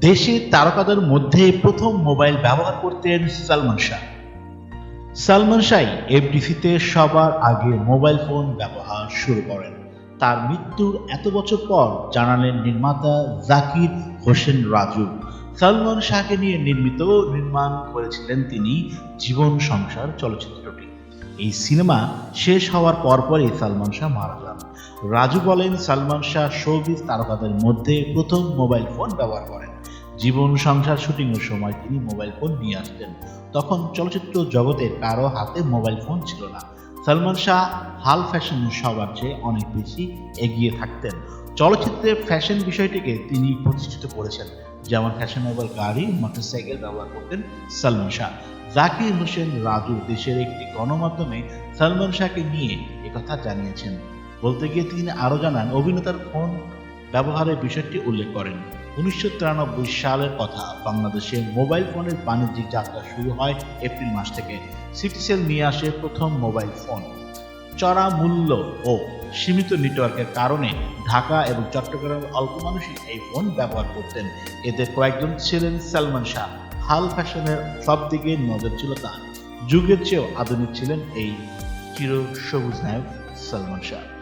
দেশের তারকাদের মধ্যে প্রথম মোবাইল ব্যবহার করতেন সালমান শাহ। সালমান শাহ এফডিসিতে সবার আগে মোবাইল ফোন ব্যবহার শুরু করেন। তার মৃত্যুর এত বছর পর জানালেন নির্মাতা জাকির হোসেন রাজু। সালমান শাহকে নিয়ে নির্মিত, নির্মাণ করেছিলেন তিনি জীবন সংসার চলচ্চিত্রটি। এই সিনেমা শেষ হওয়ার পরপরই সালমান শাহ মারা যান। রাজু বলেন, সালমান শাহ শোবিজ তারকাদের মধ্যে প্রথম মোবাইল ফোন ব্যবহার করেন। জীবন সংসার শুটিংয়ের সময় তিনি মোবাইল ফোন নিয়ে আসতেন। তখন চলচ্চিত্র জগতের কারও হাতে মোবাইল ফোন ছিল না। সালমান শাহ হাল ফ্যাশন সবার চেয়ে অনেক বেশি এগিয়ে থাকতেন। চলচ্চিত্রের ফ্যাশন বিষয়টিকে তিনি প্রতিষ্ঠিত করেছেন, যেমন ফ্যাশনেবল গাড়ি, মোটরসাইকেল ব্যবহার করতেন সালমান শাহ। জাকির হোসেন রাজু দেশের একটি গণমাধ্যমে সালমান শাহকে নিয়ে একথা জানিয়েছেন। বলতে গিয়ে তিনি আরও জানান, অভিনেতার ফোন ব্যবহারের বিষয়টি উল্লেখ করেন। উনিশশো তিরানব্বই সালের কথা বাংলাদেশে মোবাইল ফোনের বাণিজ্যিক যাত্রা শুরু হয় এপ্রিল মাস থেকে। সিটিসেল নিয়ে আসে প্রথম মোবাইল ফোন। চড়া মূল্য ও সীমিত নেটওয়ার্কের কারণে ঢাকা এবং চট্টগ্রামের অল্প মানুষই এই ফোন ব্যবহার করতেন। এদের কয়েকজন ছিলেন সালমান শাহ। হাল ফ্যাশনের সব দিকে নজর ছিল তার। যুগের চেয়েও আধুনিক ছিলেন এই চির সবুজ নায়ক সালমান শাহ।